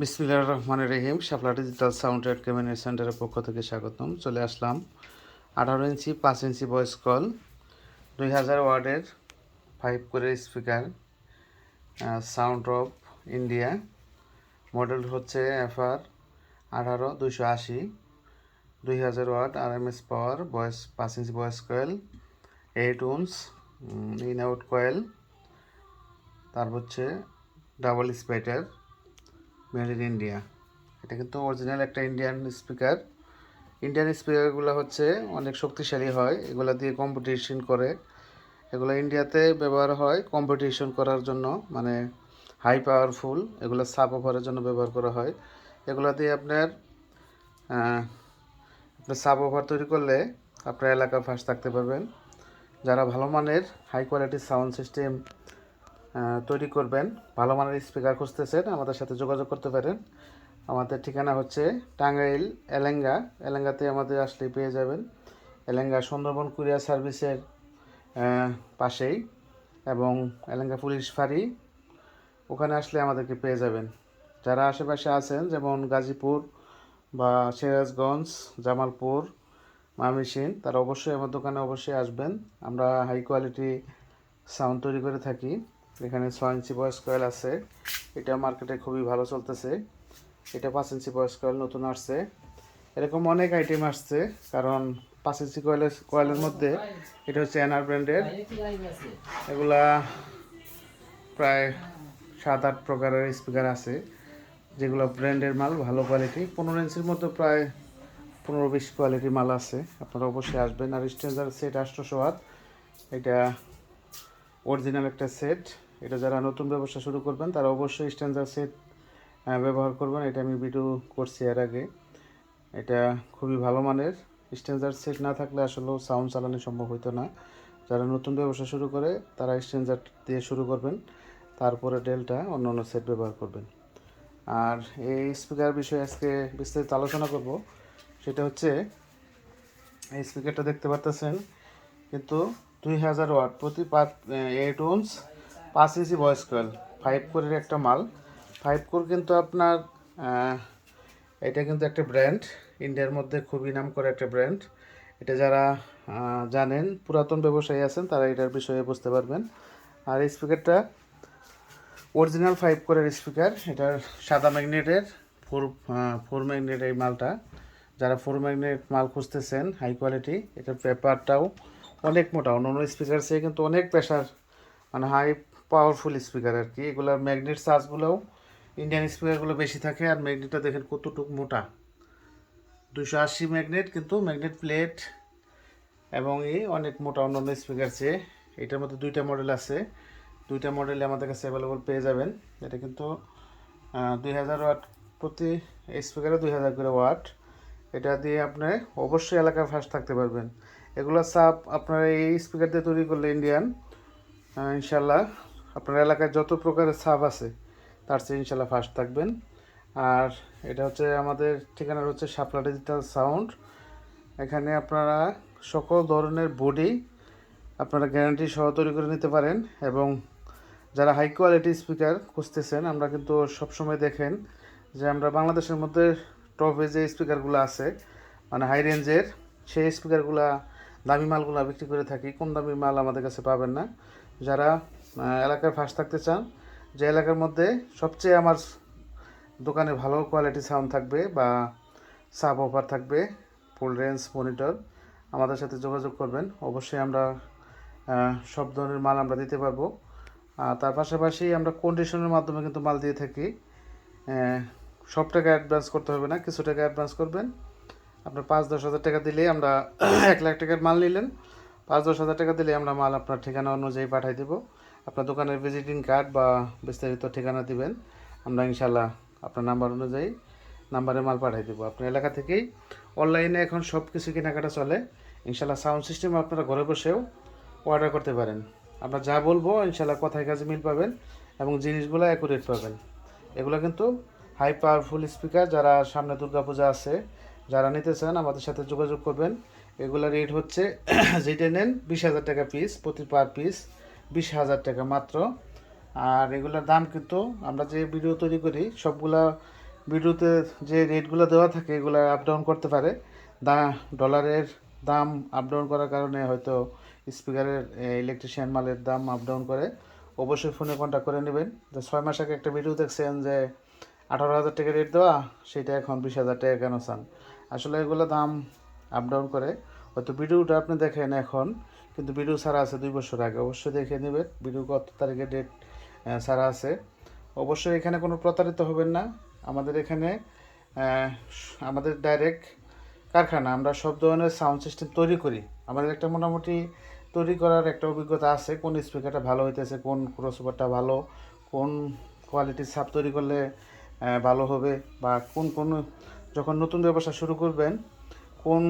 বিসমিল্লাহ রহমান রহিম, Shapla digital sound and camera সেন্টারের পক্ষ থেকে স্বাগতম। চলে আসলাম আঠারো ইঞ্চি, পাঁচ ইঞ্চি ভয়েস কল দুই হাজার ওয়ার্ডের ফাইভ করে speaker sound of India model হচ্ছে এফআর আঠারো দুইশো আশি, দুই হাজার watt R M S power voice পাঁচ ইঞ্চি voice coil eight ounce in out coil তারপর হচ্ছে double spider made in India. এটা কিন্তু অরিজিনাল একটা ইন্ডিয়ান স্পিকার ইন্ডিয়ান স্পিকারগুলো হচ্ছে অনেক শক্তিশালী হয়, এগুলো দিয়ে কম্পিটিশন করে। এগুলো ইন্ডিয়াতে ব্যবহার হয় কম্পিটিশন করার জন্য মানে হাই পাওয়ারফুল এগুলো সাব অফারের জন্য ব্যবহার করা হয়। এগুলো দিয়ে আপনার আপনার সাব অফার তৈরি করলে আপনার এলাকা ফার্স্ট থাকতে পারবেন। যারা ভালো মানের হাই কোয়ালিটির সাউন্ড সিস্টেম তৈরি করবেন। ভালো মানের স্পিকার খুঁজতেছেন, আমাদের সাথে যোগাযোগ করতে পারেন। আমাদের ঠিকানা হচ্ছে টাঙ্গাইল এলেঙ্গা। এলেঙ্গাতে আমাদের আসলে পেয়ে যাবেন। এলেঙ্গা সুন্দরবন কুরিয়ার সার্ভিসের পাশেই। এবং এলেঙ্গা পুলিশ ফাঁড়ি, ওখানে আসলে আমাদেরকে পেয়ে যাবেন। যারা আশেপাশে আছেন, যেমন গাজীপুর বা সিরাজগঞ্জ, জামালপুর মামিসিন তারা অবশ্যই আমার দোকানে অবশ্যই আসবেন। আমরা হাই কোয়ালিটি সাউন্ড তৈরি করে থাকি। এখানে ছয় ইঞ্চি বয়স কয়েল আছে। এটা মার্কেটে খুবই ভালো চলতেছে। এটা পাঁচ ইঞ্চি বয়স কয়েল নতুন আসছে। এরকম অনেক আইটেম আসছে, কারণ পাঁচ ইঞ্চি কয়েলের কয়েলের মধ্যে এটা হচ্ছে এনআর ব্র্যান্ডের এগুলা প্রায় সাত আট প্রকারের স্পিকার আছে, যেগুলো ব্র্যান্ডের মাল, ভালো কোয়ালিটি পনেরো ইঞ্চির মধ্যে প্রায় পনেরো বিশ কোয়ালিটির মাল আছে। আপনারা অবশ্যই আসবেন। আর স্ট্রেঞ্জার সেট আষ্টশো হাত এটা অরিজিনাল একটা সেট এটা যারা নতুন ব্যবসা শুরু করবেন, তারা অবশ্যই স্ট্যান্ডার্ড সেট ব্যবহার করবেন। এটা আমি ভিডিও করছি এর আগে। এটা খুবই ভালো মানের। স্ট্যান্ডার্ড সেট না থাকলে আসলেও সাউন্ড চালানো সম্ভব হতো না। যারা নতুন ব্যবসা শুরু করে, তারা স্ট্যান্ডার্ড দিয়ে শুরু করবেন। তারপরে ডেলটা অন্য অন্য সেট ব্যবহার করবেন। আর এই স্পিকার বিষয়ে আজকে বিস্তারিত আলোচনা করব। সেটা হচ্ছে, এই স্পিকারটা দেখতে পারতেছেন, কিন্তু দুই হাজার ওয়াট প্রতি পাঁচ এইট ওনস পাঁচ ইঞ্চি ভয়েস কয়েল ফাইভ কোরের একটা মাল। ফাইভ কোর কিন্তু আপনার এটা কিন্তু একটা ব্র্যান্ড ইন্ডিয়ার মধ্যে খুবই নাম করা একটা ব্র্যান্ড এটা যারা জানেন, পুরাতন ব্যবসায়ী আছেন, তারা এটার বিষয়ে বুঝতে পারবেন। আর স্পিকারটা অরিজিনাল ফাইভ কোরের স্পিকার এটার সাদা ম্যাগনেটের ফোর ফোর ম্যাগনেট এই মালটা। যারা ফোর ম্যাগনেট মাল খুঁজতেছেন হাই কোয়ালিটি এটার পেপারটাও অনেক মোটা। অন্য অন্য স্পিকার চেয়ে কিন্তু অনেক প্রেশার মানে হাই পাওয়ারফুল স্পিকার আর কি। এগুলোর ম্যাগনেট চার্জগুলোও ইন্ডিয়ান স্পিকারগুলো বেশি থাকে আর ম্যাগনেটটা দেখেন কতটুকু মোটা। দুশো আশি ম্যাগনেট কিন্তু ম্যাগনেট প্লেট এবং এই অনেক মোটা অন্য অন্য স্পিকার চেয়ে এটার মধ্যে দুইটা মডেল আছে। দুইটা মডেলে আমাদের কাছে অ্যাভেলেবল পেয়ে যাবেন। এটা কিন্তু দুই হাজার ওয়াট প্রতি স্পিকারে দুই হাজার করে ওয়াট এটা দিয়ে আপনি অবশ্যই এলাকায় ফার্স্ট থাকতে পারবেন। এগুলো সাপ আপনার এই স্পিকার দিয়ে তৈরি করলে ইন্ডিয়ান ইনশাল্লাহ আপনার এলাকায় যত প্রকারের সাপ আছে, তার চেয়ে ইনশাল্লাহ ফার্স্ট থাকবেন। আর এটা হচ্ছে আমাদের ঠিকানা হচ্ছে শাপলা ডিজিটাল সাউন্ড এখানে আপনারা সকল ধরনের বডি আপনারা গ্যারান্টি সহ তৈরি করে নিতে পারেন এবং যারা হাই কোয়ালিটি স্পিকার খুঁজতেছেন, আমরা কিন্তু সবসময় দেখেন যে আমরা বাংলাদেশের মধ্যে টপে যে স্পিকারগুলো আছে মানে হাই রেঞ্জের সেই স্পিকারগুলা দামি মালগুলো বিক্রি করে থাকি, কম দামি মাল আমাদের কাছে পাবেন না। যারা এলাকার ফার্স্ট থাকতে চান, যে এলাকার মধ্যে সবচেয়ে আমার দোকানে ভালো কোয়ালিটি সাউন্ড থাকবে বা সাব অফার থাকবে ফুল রেঞ্জ মনিটর আমাদের সাথে যোগাযোগ করবেন। অবশ্যই আমরা সব ধরনের মাল আমরা দিতে পারব। তার পাশাপাশি আমরা কন্ডিশনের মাধ্যমে কিন্তু মাল দিয়ে থাকি। সব টাকা অ্যাডভান্স করতে হবে না, কিছু টাকা অ্যাডভান্স করবেন। আপনার পাঁচ, দশ হাজার টাকা দিলেই আমরা এক লাখ টাকার মাল নিলেন। পাঁচ, দশ হাজার টাকা দিলে আমরা মাল আপনার ঠিকানা অনুযায়ী পাঠিয়ে দেবো। আপনার দোকানের ভিজিটিং কার্ড বা বিস্তারিত ঠিকানা দিবেন, আমরা ইনশাল্লাহ আপনার নাম্বার অনুযায়ী নাম্বারে মাল পাঠিয়ে দেবো। আপনার এলাকা থেকেই অনলাইনে এখন সব কিছু কেনাকাটা চলে। ইনশাল্লাহ সাউন্ড সিস্টেম আপনারা ঘরে বসেও অর্ডার করতে পারেন। আমরা যা বলব ইনশাল্লাহ কথায় কাজে মিল পাবেন এবং জিনিসগুলো অ্যাকুরেট পাবেন। এগুলো কিন্তু হাই পাওয়ারফুল স্পিকার যারা সামনে দুর্গাপূজা আছে, যারা নিতে চান, আমাদের সাথে যোগাযোগ করবেন। এগুলোর রেট হচ্ছে, যেটা নেন বিশ হাজার টাকা পিস প্রতি পার পিস বিশ হাজার টাকা মাত্র। আর এগুলোর দাম কিন্তু আমরা যে ভিডিও তৈরি করি, সবগুলা ভিডিওতে যে রেটগুলো দেওয়া থাকে, এগুলো আপ ডাউন করতে পারে। দা ডলারের দাম আপ ডাউন করার কারণে হয়তো স্পিকারের ইলেকট্রিশিয়ান মালের দাম আপ ডাউন করে। অবশ্যই ফোনে কন্ট্যাক্ট করে নেবেন। যে ছয় মাস আগে একটা ভিডিও দেখছেন যে আঠারো হাজার টাকা রেট দেওয়া, সেটা এখন বিশ হাজার টাকা কেন চান? আসলে এগুলো দাম আপ ডাউন করে। হয়তো ভিডিওটা আপনি দেখেন এখন, কিন্তু ভিডিও ছাড়া আছে দুই বছর আগে। অবশ্যই দেখে নেবেন, ভিডিও কত তারিখে ডেট ছাড়া আছে। অবশ্যই এখানে কোনো প্রতারিত হবেন না। আমাদের এখানে আমাদের ডাইরেক্ট কারখানা, আমরা সব ধরনের সাউন্ড সিস্টেম তৈরি করি। আমাদের একটা মোটামুটি তৈরি করার একটা অভিজ্ঞতা আছে, কোন স্পিকারটা ভালো হইতেছে, কোন ক্রসওভারটা ভালো, কোন কোয়ালিটির সাপ তৈরি করলে ভালো হবে, বা কোন কোন, যখন নতুন ব্যবসা শুরু করবেন, কোন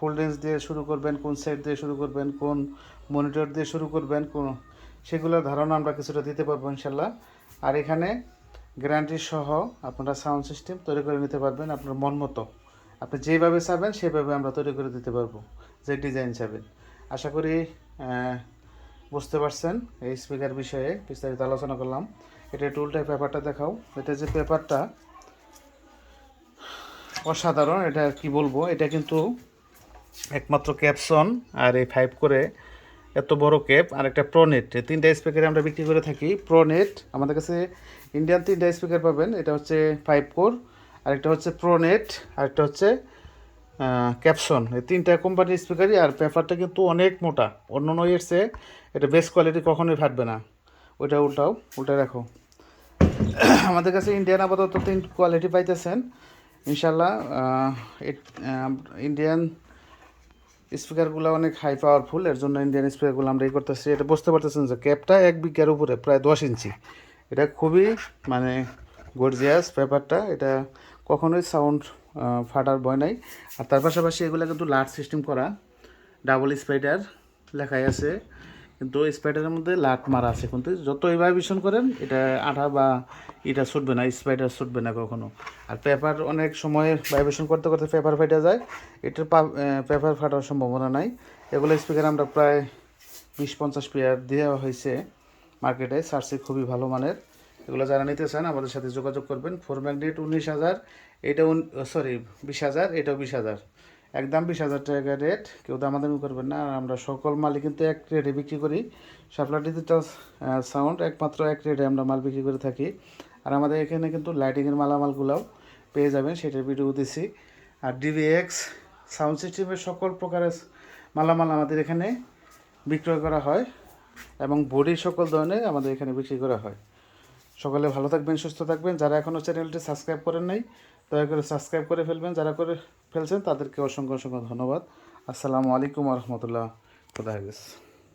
ফুল রেঞ্জ দিয়ে শুরু করবেন, কোন সেট দিয়ে শুরু করবেন, কোন মনিটর দিয়ে শুরু করবেন, কোন সেগুলোর ধারণা আমরা কিছুটা দিতে পারব ইনশাল্লাহ। আর এখানে গ্যারান্টি সহ আপনারা সাউন্ড সিস্টেম তৈরি করে নিতে পারবেন আপনার মন মতো। আপনি যেভাবে চাবেন সেভাবে আমরা তৈরি করে দিতে পারব, যে ডিজাইন চাবেন। আশা করি বুঝতে পারছেন এই স্পিকার বিষয়ে বিস্তারিত আলোচনা করলাম। এটা টুলটাই পেপারটা দেখাও। এটা যে পেপারটা অসাধারণ, এটা কি বলব? এটা কিন্তু একমাত্র ক্যাপসন আর এই ফাইভ করে এত বড় ক্যাপ আর একটা প্রনেট এই তিনটা স্পিকারে আমরা বিক্রি করে থাকি। প্রনেট আমাদের কাছে ইন্ডিয়ান তিনটা স্পিকার পাবেন। এটা হচ্ছে ফাইভ কোর আরেকটা হচ্ছে প্রনেট আরেকটা হচ্ছে ক্যাপসন এই তিনটা কোম্পানির স্পিকারই আর পেপারটা কিন্তু অনেক মোটা। অন্য এর চেয়ে এটা বেস্ট কোয়ালিটি কখনোই ফাটবে না। ওইটা উল্টাও, উল্টা রাখো। আমাদের কাছে ইন্ডিয়ান আপাতত তিন কোয়ালিটি পাইতেছেন। ইনশাল্লাহ ইন্ডিয়ান স্পিকারগুলো অনেক হাই পাওয়ারফুল এর জন্য ইন্ডিয়ান স্পিকারগুলো আমরা এই করতেছি। এটা বুঝতে পারতেছেন যে ক্যাপটা এক বিঘার উপরে প্রায় দশ ইঞ্চি। এটা খুবই মানে গর্জিয়াস পেপারটা এটা কখনোই সাউন্ড ফাটার বয় নাই। আর তার পাশাপাশি এগুলো কিন্তু লার্জ সিস্টেম করা। ডাবল স্পাইডার লেখাই আছে। কিন্তু স্পাইডারের মধ্যে লাট মারা আছে কিন্তু যতই ভাইব্রেশন করেন, এটা আঠা বা এটা ছুটবে না স্পাইডার ছুটবে না কখনো। আর পেপার অনেক সময় ভাইব্রেশন করতে করতে পেপার ফেটে যায়, এটার পেপার ফাটার সম্ভাবনা নাই। এগুলো স্পিকার আমরা প্রায় বিশ পঞ্চাশ পেয়ার দেওয়া হয়েছে মার্কেটে সার্চে খুবই ভালো মানের। এগুলো যারা নিতে চান, আমাদের সাথে যোগাযোগ করবেন। ফোর ম্যাগনেট উনিশ হাজার, এটা সরি বিশ হাজার, এটাও বিশ হাজার। একদম বিশ হাজার টাকা রেট কেউ দামাদামি করবেন না। আর আমরা সকল মালই কিন্তু এক রেটে বিক্রি করি। শাপলা ডিজিটাল সাউন্ড একমাত্র এক রেটে আমরা মাল বিক্রি করে থাকি। আর আমাদের এখানে কিন্তু লাইটিংয়ের মালামালগুলোও পেয়ে যাবেন, সেটার ভিডিও দিছি। আর ডিভিএক্স সাউন্ড সিস্টেমের সকল প্রকারের মালামাল আমাদের এখানে বিক্রয় করা হয় এবং বডি সকল ধরনের আমাদের এখানে বিক্রি করা হয়। সকলে ভালো থাকবেন, সুস্থ থাকবেন। যারা এখনও চ্যানেলটি সাবস্ক্রাইব করেন নাই দয়া করে সাবস্ক্রাইব করে ফেলবেন, যারা করে ফেলছেন তাদেরকে অসংখ্য অসংখ্য ধন্যবাদ। আসসালামু আলাইকুম রহমতুল্লাহ। খুদা হাফিজ।